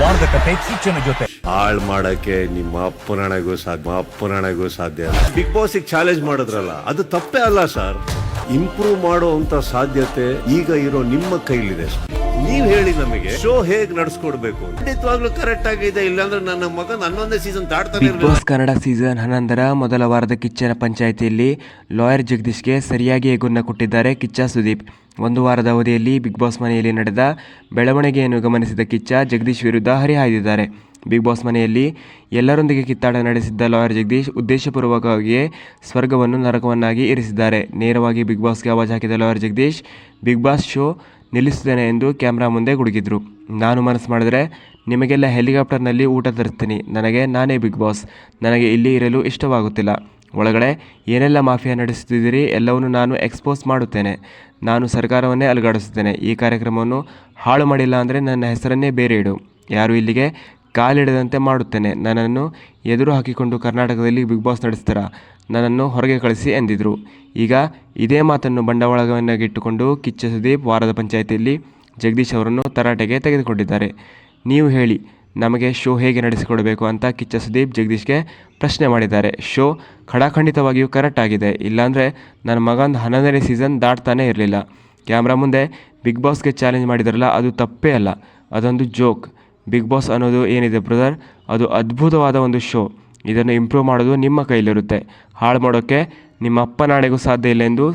ವಾರದ ಕತೆ ಶಿಕ್ಷಣ ಜೊತೆ. ಹಾಳ್ ಮಾಡಕ್ಕೆ ನಿಮ್ಮ ಅಪ್ಪನಣೆಗೂ ಸಾಧ್ಯ ಅಪ್ಪನಣೆಗೂ ಸಾಧ್ಯ ಬಿಗ್ ಬಾಸ್ ಚಾಲೆಂಜ್ ಮಾಡಿದ್ರಲ್ಲ ಅದು ತಪ್ಪೇ ಅಲ್ಲ ಸರ್ ಇಂಪ್ರೂವ್ ಮಾಡುವಂತ ಸಾಧ್ಯತೆ ಈಗ ಇರೋ ನಿಮ್ಮ ಕೈಲಿದೆ. ನೀವ್ ಹೇಳಿ ನಮಗೆ ಶೋ ಹೇಗ್ ನಡ್ಸ್ಕೊಡ್ಬೇಕು ಖಂಡಿತವಾಗ್ಲೂ ಕರೆಕ್ಟ್ ಆಗಿದೆ ಇಲ್ಲಾಂದ್ರೆ ನನ್ನ ಮಗ ಹನ್ನೊಂದೇ ಸೀಸನ್ ದಾಟ್ತಾನೆ ಬಿಗ್ ಬಾಸ್ ಕನ್ನಡ ಸೀಸನ್ ಹನ್ನೊಂದರ ಮೊದಲ ವಾರದ ಕಿಚ್ಚನ ಪಂಚಾಯಿತಿಯಲ್ಲಿ ಲಾಯರ್ ಜಗದೀಶ್ಗೆ ಸರಿಯಾಗಿ ಗುನ್ನ ಕೊಟ್ಟಿದ್ದಾರೆ ಕಿಚ್ಚ ಸುದೀಪ್. ಒಂದು ವಾರದ ಅವಧಿಯಲ್ಲಿ ಬಿಗ್ ಬಾಸ್ ಮನೆಯಲ್ಲಿ ನಡೆದ ಬೆಳವಣಿಗೆಯನ್ನು ಗಮನಿಸಿದ ಕಿಚ್ಚ ಜಗದೀಶ್ ವಿರುದ್ಧ ಹರಿಹಾಯ್ದಿದ್ದಾರೆ. ಬಿಗ್ ಬಾಸ್ ಮನೆಯಲ್ಲಿ ಎಲ್ಲರೊಂದಿಗೆ ಕಿತ್ತಾಟ ನಡೆಸಿದ್ದ ಲಾಯರ್ ಜಗದೀಶ್ ಉದ್ದೇಶಪೂರ್ವಕವಾಗಿಯೇ ಸ್ವರ್ಗವನ್ನು ನರಕವನ್ನಾಗಿ ಇರಿಸಿದ್ದಾರೆ. ನೇರವಾಗಿ ಬಿಗ್ ಬಾಸ್ಗೆ ಆವಾಜ್ ಹಾಕಿದ lawyer Jagadish Bigg Boss show ನಿಲ್ಲಿಸುತ್ತೇನೆ ಎಂದು ಕ್ಯಾಮ್ರಾ ಮುಂದೆ ಗುಡುಗಿದ್ರು. ನಾನು ಮನಸ್ಸು ಮಾಡಿದ್ರೆ ನಿಮಗೆಲ್ಲ ಹೆಲಿಕಾಪ್ಟರ್ನಲ್ಲಿ ಊಟ ತರಿಸ್ತೀನಿ. ನನಗೆ ನಾನೇ ಬಿಗ್ ಬಾಸ್ ನನಗೆ ಇಲ್ಲಿ ಇರಲು ಇಷ್ಟವಾಗುತ್ತಿಲ್ಲ. ಒಳಗಡೆ ಏನೆಲ್ಲ ಮಾಫಿಯಾ ನಡೆಸುತ್ತಿದ್ದೀರಿ ಎಲ್ಲವನ್ನು ನಾನು ಎಕ್ಸ್ಪೋಸ್ ಮಾಡುತ್ತೇನೆ. ನಾನು ಸರ್ಕಾರವನ್ನೇ ಅಲುಗಾಡಿಸುತ್ತೇನೆ. ಈ ಕಾರ್ಯಕ್ರಮವನ್ನು ಹಾಳು ಮಾಡಿಲ್ಲ ಅಂದರೆ ನನ್ನ ಹೆಸರನ್ನೇ ಬೇರೆ ಇಡು. ಯಾರು ಇಲ್ಲಿಗೆ ಕಾಲಿಡದಂತೆ ಮಾಡುತ್ತೇನೆ. ನನ್ನನ್ನು ಎದುರು ಹಾಕಿಕೊಂಡು ಕರ್ನಾಟಕದಲ್ಲಿ ಬಿಗ್ ಬಾಸ್ ನಡೆಸ್ತಾರ? ನನ್ನನ್ನು ಹೊರಗೆ ಕಳಿಸಿ ಎಂದಿದ್ರು. ಈಗ ಇದೇ ಮಾತನ್ನು ಬಂಡವಾಳವನ್ನಾಗಿಟ್ಟುಕೊಂಡು ಕಿಚ್ಚ ಸುದೀಪ್ ವಾರದ ಪಂಚಾಯಿತಿಯಲ್ಲಿ ಜಗದೀಶ್ ಅವರನ್ನು ತರಾಟೆಗೆ ತೆಗೆದುಕೊಂಡಿದ್ದಾರೆ. ನೀವು ಹೇಳಿ ನಮಗೆ ಶೋ ಹೇಗೆ ನಡೆಸಿಕೊಡಬೇಕು ಅಂತ ಕಿಚ್ಚ ಸುದೀಪ್ ಜಗದೀಶ್ಗೆ ಪ್ರಶ್ನೆ ಮಾಡಿದ್ದಾರೆ. ಶೋ ಖಡಾಖಂಡಿತವಾಗಿಯೂ ಕರೆಕ್ಟ್ ಆಗಿದೆ. ಇಲ್ಲಾಂದರೆ ನನ್ನ ಮಗಂದು ಹನ್ನೊಂದನೇ ಸೀಸನ್ ದಾಟ್ತಾನೇ ಇರಲಿಲ್ಲ. ಕ್ಯಾಮ್ರಾ ಮುಂದೆ ಬಿಗ್ ಬಾಸ್ಗೆ ಚಾಲೆಂಜ್ ಮಾಡಿದಾರಲ್ಲ, ಅದು ತಪ್ಪೇ ಅಲ್ಲ. ಅದೊಂದು ಜೋಕ್. ಬಿಗ್ ಬಾಸ್ ಅನ್ನೋದು ಏನಿದೆ ಬ್ರದರ್? ಅದು ಅದ್ಭುತವಾದ ಒಂದು ಶೋ. ಇದನ್ನು ಇಂಪ್ರೂವ್ ಮಾಡೋದು ನಿಮ್ಮ ಕೈಲಿರುತ್ತೆ. ಹಾಳು ಮಾಡೋಕ್ಕೆ ನಿಮ್ಮ ಅಪ್ಪನಾಣೆಗೂ ಸಾಧ್ಯ ಇಲ್ಲ ಎಂದು